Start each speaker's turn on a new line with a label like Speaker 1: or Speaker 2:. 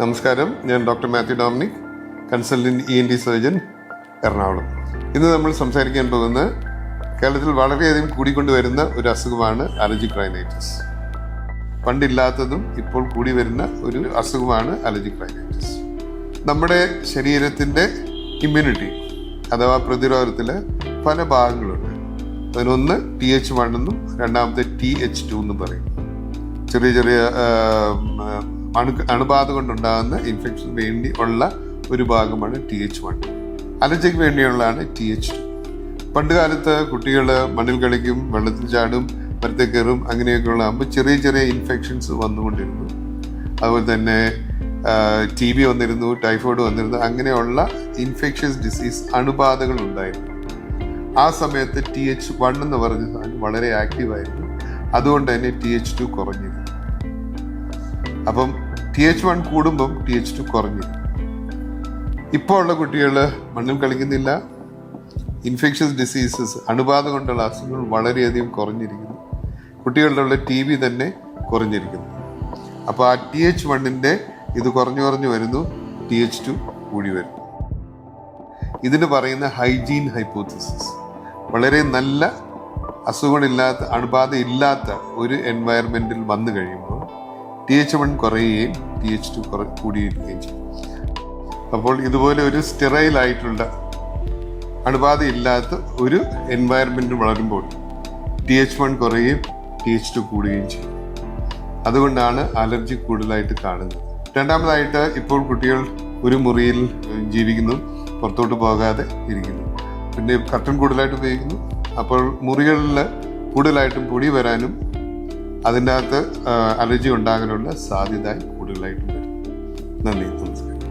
Speaker 1: നമസ്കാരം. ഞാൻ doctor Mathew Dominic consultant E N T surgeon Ernakulam. ഇന്ന് നമ്മൾ സംസാരിക്കാൻ പോകുന്നത് കേരളത്തിൽ വളരെയധികം കൂടിക്കൊണ്ടുവരുന്ന ഒരു അസുഖമാണ് അലർജിക് റൈനൈറ്റിസ് പണ്ടില്ലാത്തതും ഇപ്പോൾ കൂടി വരുന്ന ഒരു അസുഖമാണ് അലർജി ക്രൈനൈറ്റിസ് നമ്മുടെ ശരീരത്തിന്റെ ഇമ്മ്യൂണിറ്റി അഥവാ പ്രതിരോധത്തിൽ പല ഭാഗങ്ങളുണ്ട്. അതിനൊന്ന് ടി എച്ച് വൺ എന്നും രണ്ടാമത്തെ ടി എച്ച് ടു എന്നും പറയും. ചെറിയ ചെറിയ അണു അണുബാധ കൊണ്ടുണ്ടാകുന്ന ഇൻഫെക്ഷൻ വേണ്ടി ഉള്ള ഒരു ഭാഗമാണ് ടി എച്ച് വൺ അലർജിക്ക് വേണ്ടിയുള്ളതാണ് ടി എച്ച് ടു പണ്ട് കാലത്ത് കുട്ടികൾ മണ്ണിൽ കളിക്കും വെള്ളത്തിൽ ചാടും മരത്തിൽ കയറും അങ്ങനെയൊക്കെയുള്ള ആകുമ്പോൾ ചെറിയ ചെറിയ ഇൻഫെക്ഷൻസ് വന്നുകൊണ്ടിരുന്നു. അതുപോലെ തന്നെ ടി ബി വന്നിരുന്നു ടൈഫോയിഡ് വന്നിരുന്നു അങ്ങനെയുള്ള ഇൻഫെക്ഷൻസ് ഡിസീസ് അണുബാധകൾ ഉണ്ടായിരുന്നു ആ സമയത്ത് ടി എച്ച് വൺ എന്ന് പറഞ്ഞ സാധനം വളരെ ആക്റ്റീവായിരുന്നു അതുകൊണ്ട് തന്നെ ടി എച്ച് ടു കുറഞ്ഞിരുന്നു അപ്പം ടി എച്ച് വൺ കൂടുമ്പം ടി എച്ച് ടു കുറഞ്ഞിരുന്നു ഇപ്പോൾ ഉള്ള കുട്ടികൾ മണ്ണിൽ കളിക്കുന്നില്ല. ഇൻഫെക്ഷ്യസ് ഡിസീസസ് അണുബാധ കൊണ്ടുള്ള അസുഖങ്ങൾ വളരെയധികം കുറഞ്ഞിരിക്കുന്നു. കുട്ടികളുടെ ഉള്ള ടി ബി തന്നെ കുറഞ്ഞിരിക്കുന്നു. അപ്പോൾ ആ ടി എച്ച് വണ്ണിന്റെ ഇത് കുറഞ്ഞു കുറഞ്ഞു വരുന്നു ടി എച്ച് ടു കൂടി വരുന്നു. ഇതിന് പറയുന്ന ഹൈജീൻ ഹൈപ്പോത്തിസിസ് വളരെ നല്ല അസുഖങ്ങളില്ലാത്ത അണുബാധ ഇല്ലാത്ത ഒരു എൻവയറമെന്റിൽ വന്നു കഴിയുമ്പോൾ ടി എച്ച് വൺ കുറയുകയും ടി എച്ച് ടു കുറ കൂടിയിരിക്കുകയും ചെയ്യും. അപ്പോൾ ഇതുപോലെ ഒരു സ്റ്റെറൈൽ ആയിട്ടുള്ള അണുബാധ ഇല്ലാത്ത ഒരു എൻവയറമെന്റ് വളരുമ്പോൾ ടി എച്ച് വൺ കുറയുകയും ടി എച്ച് ടു കൂടുകയും ചെയ്യും. അതുകൊണ്ടാണ് അലർജി കൂടുതലായിട്ട് കാണുന്നത്. രണ്ടാമതായിട്ട് ഇപ്പോൾ കുട്ടികൾ ഒരു മുറിയിൽ ജീവിക്കുന്നു പുറത്തോട്ട് പോകാതെ ഇരിക്കുന്നു. പിന്നെ കർട്ടൻ കൂടുതലായിട്ട് ഉപയോഗിക്കുന്നു. അപ്പോൾ മുറികളിൽ കൂടുതലായിട്ടും പൊടി വരാനും അതിന്റെ അകത്ത് അലർജി ഉണ്ടാകാനുള്ള സാധ്യത കൂടുതലായിട്ടും വരും. നന്ദി നമസ്കാരം.